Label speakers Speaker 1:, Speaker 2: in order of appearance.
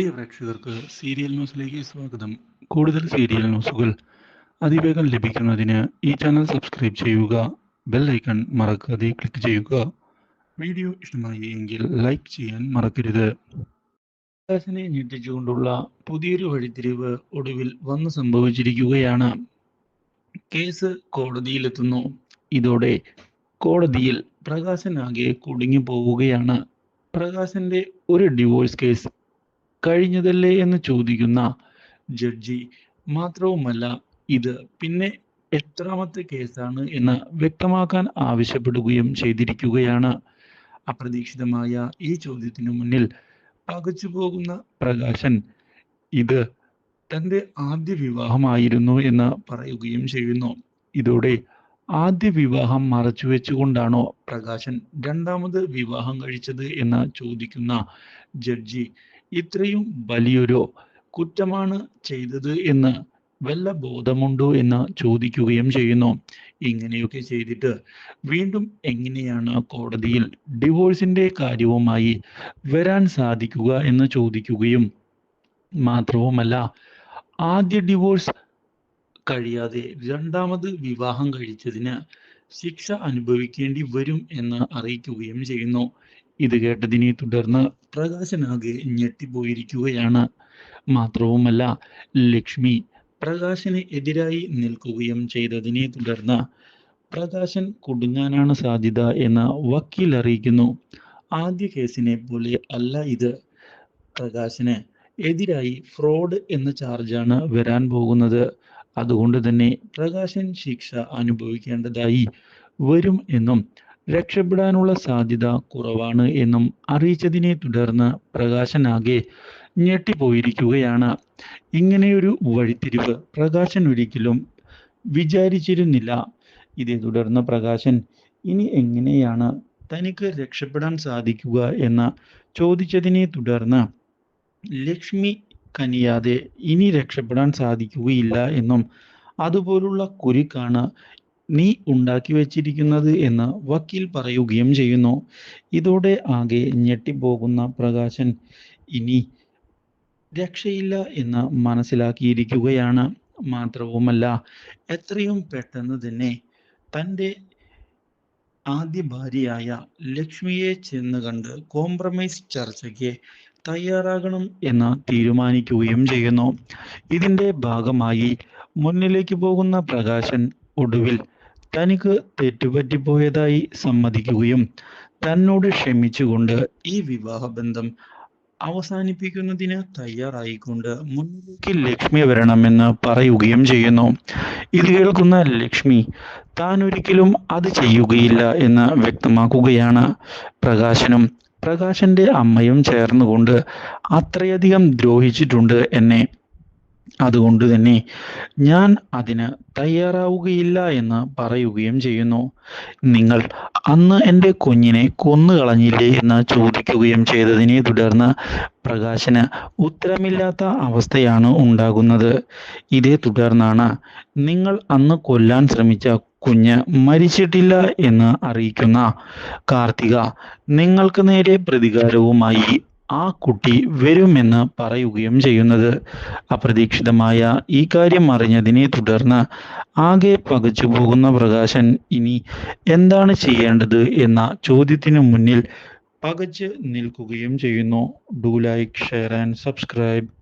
Speaker 1: പ്രിയ പ്രേക്ഷകർക്ക് സീരിയൽ ന്യൂസിലേക്ക് സ്വാഗതം. കൂടുതൽ സീരിയൽ ന്യൂസുകൾ അതിവേഗം ലഭിക്കുന്നതിന് ഈ ചാനൽ സബ്സ്ക്രൈബ് ചെയ്യുക ബെൽ ഐക്കൺ മറക്കാതെ ക്ലിക്ക് ചെയ്യുക. വീഡിയോ ഇഷ്ടമായി എങ്കിൽ ലൈക്ക് ചെയ്യാൻ മറക്കരുത്. പ്രകാശനെ ഞെട്ടിച്ചുകൊണ്ടുള്ള പുതിയൊരു വഴിത്തിരിവ് ഒടുവിൽ വന്നു സംഭവിച്ചിരിക്കുകയാണ്. കേസ് കോടതിയിലെത്തുന്നു. ഇതോടെ കോടതിയിൽ പ്രകാശനാകെ കുടുങ്ങി പോവുകയാണ് പ്രകാശന്റെ ഒരു ഡിവോഴ്സ് കേസ് കഴിഞ്ഞതല്ലേ എന്ന് ചോദിക്കുന്ന ജഡ്ജി മാത്രവുമല്ല ഇത്. പിന്നെ എത്രാമത്തെ കേസാണ് എന്ന് വ്യക്തമാക്കാൻ ആവശ്യപ്പെടുകയും ചെയ്തിരിക്കുകയാണ്. അപ്രതീക്ഷിതമായ ഈ ചോദ്യത്തിനു മുന്നിൽ പകച്ചു പോകുന്ന പ്രകാശൻ ഇത് തന്റെ ആദ്യ വിവാഹമായിരുന്നു എന്ന് പറയുകയും ചെയ്യുന്നു. ഇതോടെ ആദ്യ വിവാഹം മറച്ചു വെച്ചുകൊണ്ടാണോ പ്രകാശൻ രണ്ടാമത് വിവാഹം കഴിച്ചത് എന്ന് ചോദിക്കുന്ന ജഡ്ജി ഇത്രയും വലിയൊരു കുറ്റമാണ് ചെയ്തത് എന്ന് വല്ല ബോധമുണ്ടോ എന്ന് ചോദിക്കുകയും ചെയ്യുന്നു. ഇങ്ങനെയൊക്കെ ചെയ്തിട്ട് വീണ്ടും എങ്ങനെയാണ് കോടതിയിൽ ഡിവോഴ്സിന്റെ കാര്യവുമായി വരാൻ സാധിക്കുക എന്ന് ചോദിക്കുകയും മാത്രവുമല്ല ആദ്യ ഡിവോഴ്സ് കഴിയാതെ രണ്ടാമത് വിവാഹം കഴിച്ചതിന് ശിക്ഷ അനുഭവിക്കേണ്ടി വരും എന്ന് അറിയിക്കുകയും ചെയ്യുന്നു. ഇത് കേട്ടതിനെ തുടർന്ന് പ്രകാശനാകെ ഞെട്ടിപ്പോയിരിക്കുകയാണ്. മാത്രവുമല്ല ലക്ഷ്മി പ്രകാശന് എതിരായി നിൽക്കുകയും ചെയ്തതിനെ തുടർന്ന് പ്രകാശൻ കുടുങ്ങാനാണ് സാധ്യത എന്ന് വക്കീൽ അറിയിക്കുന്നു. ആദ്യ കേസിനെ പോലെ അല്ല ഇത്. പ്രകാശന് എതിരായി ഫ്രോഡ് എന്ന ചാർജാണ് വരാൻ പോകുന്നത്. അതുകൊണ്ട് തന്നെ പ്രകാശൻ ശിക്ഷ അനുഭവിക്കേണ്ടതായി വരും എന്നും രക്ഷപ്പെടാനുള്ള സാധ്യത കുറവാണ് എന്നും അറിയിച്ചതിനെ തുടർന്ന് പ്രകാശനാകെ ഞെട്ടിപ്പോയിരിക്കുകയാണ്. ഇങ്ങനെയൊരു വഴിത്തിരിവ് പ്രകാശൻ ഒരിക്കലും വിചാരിച്ചിരുന്നില്ല. ഇതേ തുടർന്ന് പ്രകാശൻ ഇനി എങ്ങനെയാണ് തനിക്ക് രക്ഷപ്പെടാൻ സാധിക്കുക? എന്ന് ചോദിച്ചതിനെ തുടർന്ന് ലക്ഷ്മി കനിയാതെ ഇനി രക്ഷപ്പെടാൻ സാധിക്കുകയില്ല എന്നും അതുപോലുള്ള കുരുക്കാണ് നീ ഉണ്ടാക്കി വച്ചിരിക്കുന്നത് എന്ന് വക്കീൽ പറയുകയും ചെയ്യുന്നു. ഇതോടെ ആകെ ഞെട്ടിപ്പോകുന്ന പ്രകാശൻ ഇനി രക്ഷയില്ല എന്ന് മനസ്സിലാക്കിയിരിക്കുകയാണ്. മാത്രവുമല്ല എത്രയും പെട്ടെന്ന് തന്നെ തന്റെ ആദ്യ ഭാര്യയായ ലക്ഷ്മിയെ ചെന്ന് കണ്ട് കോംപ്രമൈസ് ചർച്ചയ്ക്ക് തയ്യാറാകണം എന്ന് തീരുമാനിക്കുകയും ചെയ്യുന്നു. ഇതിന്റെ ഭാഗമായി മുന്നിലേക്ക് പോകുന്ന പ്രകാശൻ ഒടുവിൽ തനിക്ക് തെറ്റുപറ്റിപ്പോയതായി സമ്മതിക്കുകയും തന്നോട് ക്ഷമിച്ചുകൊണ്ട് ഈ വിവാഹബന്ധം അവസാനിപ്പിക്കുന്നതിന് തയ്യാറായിക്കൊണ്ട് മുന്നിലേക്ക് ലക്ഷ്മി വരണമെന്ന് പറയുകയും ചെയ്യുന്നു. ഇത് കേൾക്കുന്ന ലക്ഷ്മി താൻ ഒരിക്കലും അത് ചെയ്യുകയില്ല എന്ന് വ്യക്തമാക്കുകയാണ് പ്രകാശനും. പ്രകാശന്റെ അമ്മയും ചേർന്നുകൊണ്ട് അത്രയധികം ദ്രോഹിച്ചിട്ടുണ്ട് എന്നെ. അതുകൊണ്ട് തന്നെ ഞാൻ അതിന് തയ്യാറാവുകയില്ല എന്ന് പറയുകയും ചെയ്യുന്നു. നിങ്ങൾ അന്ന് എന്റെ കുഞ്ഞിനെ കൊന്നുകളഞ്ഞില്ലേ എന്ന് ചോദിക്കുകയും ചെയ്തതിനെ തുടർന്ന് പ്രകാശന് ഉത്തരമില്ലാത്ത അവസ്ഥയാണ് ഉണ്ടാകുന്നത്. ഇതേ തുടർന്നാണ് നിങ്ങൾ അന്ന് കൊല്ലാൻ ശ്രമിച്ച കുഞ്ഞ് മരിച്ചിട്ടില്ല എന്ന് അറിയിക്കുന്ന കാർത്തിക നിങ്ങൾക്ക് നേരെ പ്രതികാരവുമായി ആ കുട്ടി വരുമെന്ന് പറയുകയും ചെയ്യുന്നത്. അപ്രതീക്ഷിതമായ ഈ കാര്യം അറിഞ്ഞതിനെ തുടർന്ന് ആകെ പകച്ചു പോകുന്ന പ്രകാശൻ ഇനി എന്താണ് ചെയ്യേണ്ടത് എന്ന ചോദ്യത്തിന് മുന്നിൽ പകച്ച് നിൽക്കുകയും ചെയ്യുന്നു. Do like share and subscribe